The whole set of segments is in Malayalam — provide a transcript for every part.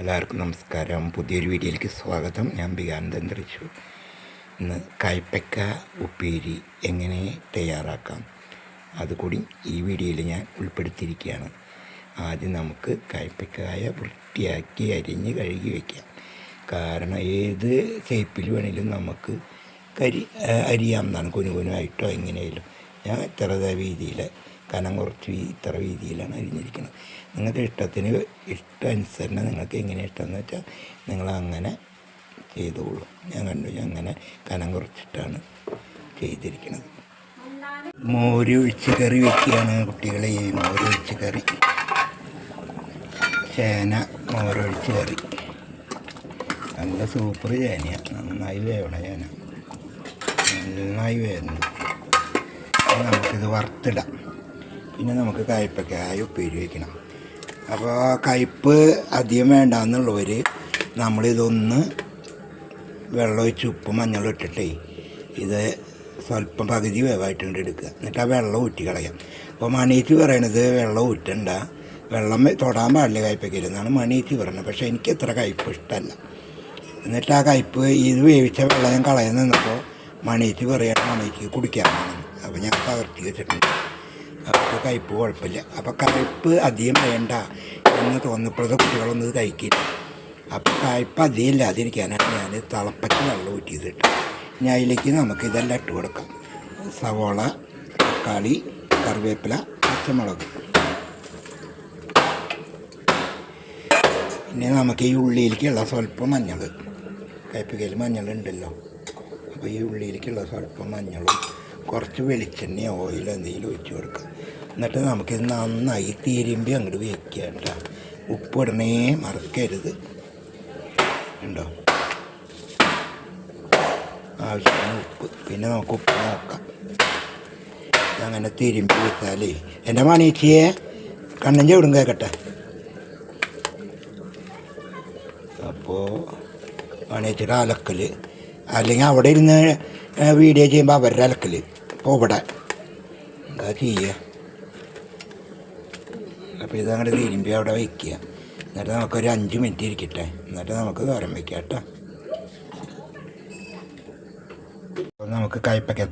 എല്ലാവർക്കും നമസ്കാരം. പുതിയൊരു വീഡിയോയിലേക്ക് സ്വാഗതം. ഞാൻ ബികാനന്ദൻ തൃശൂർ ഇന്ന് കയ്പ്പയ്ക്ക ഉപ്പേരി എങ്ങനെ തയ്യാറാക്കാം? അതുകൂടി ഈ വീഡിയോയിൽ ഞാൻ ഉൾപ്പെടുത്തിയിരിക്കുകയാണ്. ആദ്യം നമുക്ക് കയ്പ്പയ്ക്കായ വൃത്തിയാക്കി അരിഞ്ഞ് കഴുകി വയ്ക്കാം. കാരണം ഏത് ഷേപ്പിൽ വേണേലും നമുക്ക് കരി അരിയാം എന്നാണ്. കുനുകുനായിട്ടോ എങ്ങനെയായാലും. ഞാൻ ഇത്ര വീതിയിൽ കനം കുറച്ച് ഇത്ര വീതിയിലാണ് അരിഞ്ഞിരിക്കുന്നത്. നിങ്ങളുടെ ഇഷ്ടത്തിന് ഇഷ്ടാനുസരണം നിങ്ങൾക്ക് എങ്ങനെ ഇഷ്ടമെന്ന് വെച്ചാൽ നിങ്ങൾ അങ്ങനെ ചെയ്തോളൂ. ഞാൻ കണ്ടു ഞാൻ അങ്ങനെ കനം കുറച്ചിട്ടാണ് ചെയ്തിരിക്കുന്നത്. മോര് ഒഴിച്ച് കറി വെക്കുകയാണ് കുട്ടികളെ. മോര് ഒഴിച്ച് കറി. ചേന മോരൊഴിച്ച് കറി. നല്ല സൂപ്പർ ചേനയാണ് നന്നായി വേവണ ചേന. നന്നായി അപ്പോൾ നമുക്കിത് വറുത്തിടാം. പിന്നെ നമുക്ക് കയ്പക്കായ ഉപ്പേരി വയ്ക്കണം അപ്പോൾ കയ്പ്പ് അധികം വേണ്ടാന്നുള്ളവർ നമ്മളിതൊന്ന് വെള്ളമൊഴിച്ച് ഉപ്പും മഞ്ഞളും ഇട്ടിട്ടേ ഇത് സ്വല്പം പകുതി വേവായിട്ടുണ്ട് എടുക്കുക. എന്നിട്ട് ആ വെള്ളം ഊറ്റി കളയാം. അപ്പോൾ മണിയേറ്റ് പറയണത് വെള്ളം ഊറ്റണ്ട. വെള്ളം തൊടാൻ പാടില്ല കയ്പക്കയിൽ എന്നാണ് മണീച്ച് പറയുന്നത് പക്ഷേ എനിക്ക് എത്ര കയ്പ്പ് ഇഷ്ടമല്ല എന്നിട്ട് ആ കയ്പ്പ് ഇത് വേവിച്ച വെള്ളം ഞാൻ കളയാൻ നിന്നപ്പോൾ മണിയേറ്റ് പറയാൻ മണിക്ക് കുടിക്കാൻ അപ്പോൾ ഞാൻ പകർത്തി വെച്ചിട്ടുണ്ട്. അപ്പോൾ കയ്പ്പ് കുഴപ്പമില്ല. അപ്പോൾ കയ്പ്പ് അധികം വേണ്ട എന്ന് തോന്നിയപ്പോഴത്തെ കുട്ടികളൊന്നും ഇത് കഴിക്കില്ല. അപ്പോൾ കയ്പ്പ് അധികം ഇല്ലാതിരിക്കാനാണ് ഞാൻ തിളപ്പച്ച വെള്ളം ഊറ്റിയതിട്ട് ഇനി അതിലേക്ക് നമുക്ക് ഇതെല്ലാം ഇട്ട് കൊടുക്കാം. സവോള തക്കാളി കറിവേപ്പില പച്ചമുളക്. ഇനി നമുക്ക് ഈ ഉള്ളിയിലേക്കുള്ള സ്വല്പം മഞ്ഞൾ. കയ്പ്പിക്കയിൽ മഞ്ഞൾ ഉണ്ടല്ലോ. അപ്പോൾ ഈ ഉള്ളിയിലേക്കുള്ള സ്വല്പം മഞ്ഞളും കുറച്ച് വെളിച്ചെണ്ണ ഓയിൽ എന്തെങ്കിലും ഒഴിച്ച് കൊടുക്കുക എന്നിട്ട് നമുക്കിത് നന്നായി തിരുമ്പി അങ്ങോട്ട് വയ്ക്കുക കേട്ടോ. ഉപ്പ് ഇടണേ മറക്കരുത്. ഉണ്ടോ ആവശ്യത്തിന് ഉപ്പ്. പിന്നെ നമുക്ക് ഉപ്പ് നോക്കാം. അങ്ങനെ തിരുമ്പി വെച്ചാലേ. എന്റെ മണീച്ചിയെ കണ്ണൻ ചവിടും കേൾക്കട്ടെ അപ്പോൾ മണീച്ചിയുടെ അലക്കൽ അല്ലെങ്കിൽ അവിടെ ഇരുന്ന് വീഡിയോ ചെയ്യുമ്പോൾ അവരുടെ അലക്കൽ ഇവിടെ എന്താ ചെയ്യുക അപ്പോൾ അങ്ങനെ തിരുമ്പി അവിടെ വയ്ക്കുക എന്നിട്ട് നമുക്കൊരു അഞ്ച് മിനിറ്റ് ഇരിക്കട്ടെ. എന്നിട്ട് നമുക്ക് തോരൻ വയ്ക്കാം കേട്ടോ. നമുക്ക്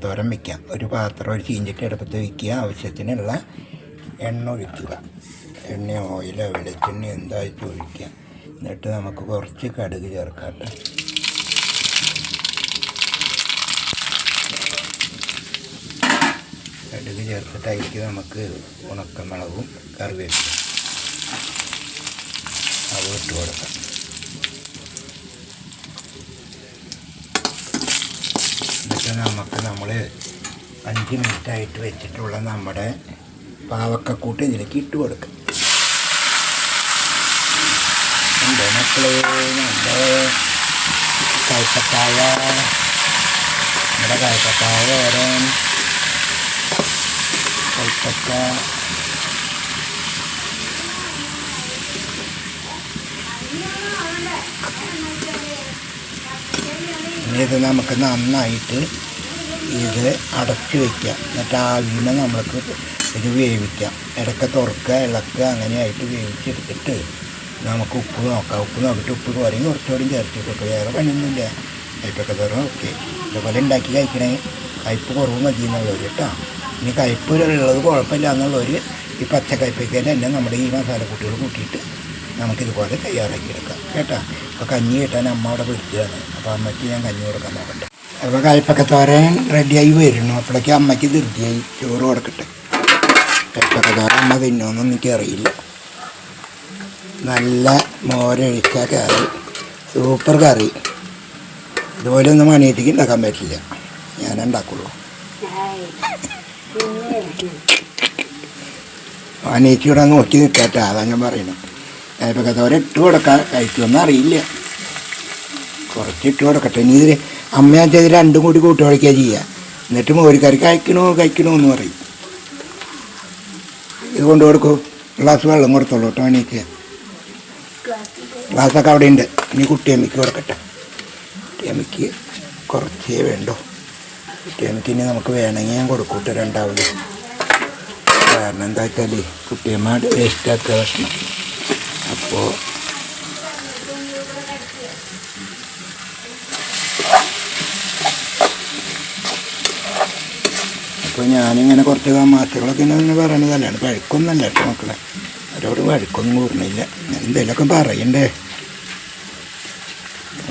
തോരം വയ്ക്കാം ഒരു പാത്രം ഒരു ചീഞ്ചിട്ട് എടുപ്പത്ത് വയ്ക്കുക ആവശ്യത്തിനുള്ള എണ്ണ ഒഴിക്കുക. എണ്ണ ഓയിലോ വെളിച്ചെണ്ണ എന്തായിട്ട് ഒഴിക്കുക എന്നിട്ട് നമുക്ക് കുറച്ച് കടുക് ചേർക്കാം കേട്ടോ. കടുക് ചേർത്തിട്ടായിരിക്കും നമുക്ക് ഉണക്കമുളകും കറിവേപ്പിലും അത് ഇട്ട് കൊടുക്കാം. എന്നിട്ട് നമുക്ക് നമ്മൾ അഞ്ച് മിനിറ്റായിട്ട് വെച്ചിട്ടുള്ള നമ്മുടെ പാവക്കക്കൂട്ട് ഇതിലേക്ക് ഇട്ട് കൊടുക്കാം. ഉണ്ട് മക്കളെ? നമ്മുടെ കയ്പക്കായ വരാൻ കയ്പക്ക ഇനി ഇത് നമുക്ക് നന്നായിട്ട് ഇത് അടച്ചു വയ്ക്കാം എന്നിട്ട് ആവിനെ നമ്മൾക്ക് ഇത് വേവിക്കാം. ഇടയ്ക്ക് തുറക്കുക ഇളക്കുക അങ്ങനെയായിട്ട് വേവിച്ചെടുത്തിട്ട് നമുക്ക് ഉപ്പ് നോക്കാം. ഉപ്പ് നോക്കിയിട്ട് ഉപ്പ് കുറയും കുറച്ചുകൂടി ചേർത്ത് കൊടുക്കുക വേറെ പണിയൊന്നുമില്ല. കയ്പൊക്കെ തുറന്ന് ഓക്കെ. ഇതുപോലെ ഉണ്ടാക്കി കഴിക്കണേ. കയ്പ്പ് കുറവ് മതി എന്നുള്ളവർ കേട്ടോ. ഇനി കയ്പ്പ് ഉള്ളത് കുഴപ്പമില്ല എന്നുള്ളവർ ഈ പച്ച കയ്പ്പയ്ക്കേന്റെ തന്നെ നമ്മുടെ ഈ മസാലക്കൂട്ടുകൾ കൂട്ടിയിട്ട് നമുക്കിതുപോലെ തയ്യാറാക്കിയെടുക്കാം. കേട്ടോ? അപ്പോൾ കഞ്ഞി കിട്ടാൻ അമ്മ അവിടെ വിളിക്കുകയാണ് അപ്പോൾ അമ്മയ്ക്ക് ഞാൻ കഞ്ഞി കൊടുക്കാൻ നോക്കട്ടെ അപ്പോൾ കയ്പ്പക്കത്തോരൻ റെഡിയായി വരുന്നു. അപ്പോഴേക്കും അമ്മയ്ക്ക് ധൃതിയായി ചോറ് കൊടുക്കട്ടെ. കയ്പ്പക്കത്തോരൻ അമ്മ തിന്നോന്നും എനിക്കറിയില്ല നല്ല മോരഴിച്ച കറി. സൂപ്പർ കറി. ഇതുപോലെ ഒന്നും മണിയത്തേക്ക് ഉണ്ടാക്കാൻ പറ്റില്ല. ഞാൻ ഉണ്ടാക്കുള്ളൂ. അനീച്ചിവിടെ നോക്കി നിൽക്കട്ടെ അതാ ഞാൻ പറയുന്നത്. കയ്പക്ക തോര ഇട്ട് കൊടുക്കാൻ കഴിക്കുമെന്ന് അറിയില്ല. കുറച്ച് ഇട്ട് കൊടുക്കട്ടെ. ഇനി ഇതിൽ അമ്മയാ ചെയ്ത് രണ്ടും കൂടി കൂട്ടി കളിക്കുക ചെയ്യുക എന്നിട്ട് മോരിക്കറി കഴിക്കണോ കഴിക്കണോ എന്ന് പറയും. ഇത് കൊണ്ടു കൊടുക്കൂ. ഗ്ലാസ് വെള്ളം കൊടുത്തോളൂ കേട്ടോ അനീക്ക് ഗ്ലാസ്സൊക്കെ അവിടെ ഉണ്ട് ഇനി കുട്ടിയമ്മയ്ക്ക് കൊടുക്കട്ടെ. കുട്ടിയമ്മയ്ക്ക് കുറച്ചേ വേണ്ടോ. കുട്ടിയമ്മയ്ക്ക് ഇനി നമുക്ക് വേണമെങ്കിൽ ഞാൻ കൊടുക്കൂട്ട് രണ്ടാമത്. കാരണം എന്താ വെച്ചാൽ കുട്ടിയമ്മ വേസ്റ്റാക്കുക ഭക്ഷണം. അപ്പോൾ അപ്പോൾ ഞാനിങ്ങനെ കുറച്ച് തമാശകളൊക്കെ ഇങ്ങനെ പറയണതല്ലാണ് വഴക്കൊന്നല്ല കേട്ടോ മക്കളെ. അവരോട് വഴക്കൊന്നും കൂടുന്നില്ല ഞാൻ എന്തെങ്കിലുമൊക്കെ പറയണ്ടേ?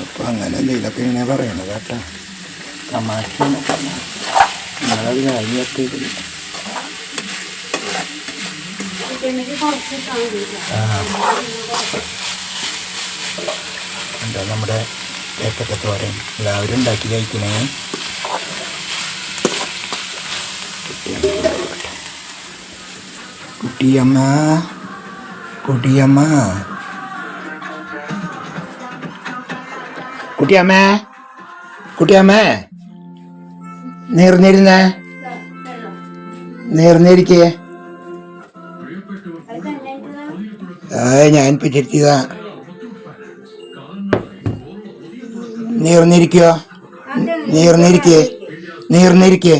അപ്പോൾ അങ്ങനെ എന്തെങ്കിലുമൊക്കെ ഇങ്ങനെ പറയണത് കേട്ടോ തമാശ. ഇതില്ല ആ. എന്താ നമ്മുടെ ഏത്തക്ക തോരൻ? എല്ലാവരും ഉണ്ടാക്കി കഴിക്കണേ. കുട്ടിയമ്മ കുട്ടിയമ്മ. കുട്ടിയമ്മ കുട്ടിയമ്മ. നേർന്നിരുന്നേ? നേർന്നിരിക്കേ? ആ ഞാൻ ഇപ്പൊ ചെത്തിയതാ നീർന്നിരിക്കോ? നീർന്നിരിക്കേ? നീർന്നിരിക്കേ?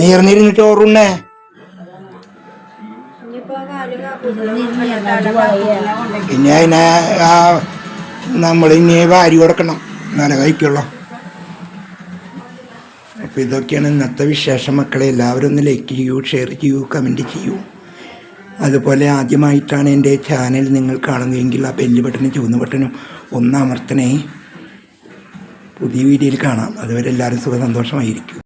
നീർന്നിരുന്ന് ചോറുണ്ണേ പിന്നെ അതിനെ ആ നമ്മൾ ഇനി വാരി കൊടുക്കണം. നല്ല കഴിക്കുള്ളൂ. അപ്പോൾ ഇതൊക്കെയാണ് ഇന്നത്തെ വിശേഷം. മക്കളെ എല്ലാവരും ഒന്ന് ലൈക്ക് ചെയ്യൂ ഷെയർ ചെയ്യൂ കമന്റ് ചെയ്യൂ. അതുപോലെ ആദ്യമായിട്ടാണ് എന്റെ ചാനൽ നിങ്ങൾ കാണുന്നതെങ്കിൽ ആ ബെല്ല് ബട്ടനും ചുവന്ന ബട്ടനും ഒന്ന് അമർത്തണേ. പുതിയ വീഡിയോയിൽ കാണാം. അതുവരെ എല്ലാവരും സുഖ സന്തോഷമായിരിക്കും.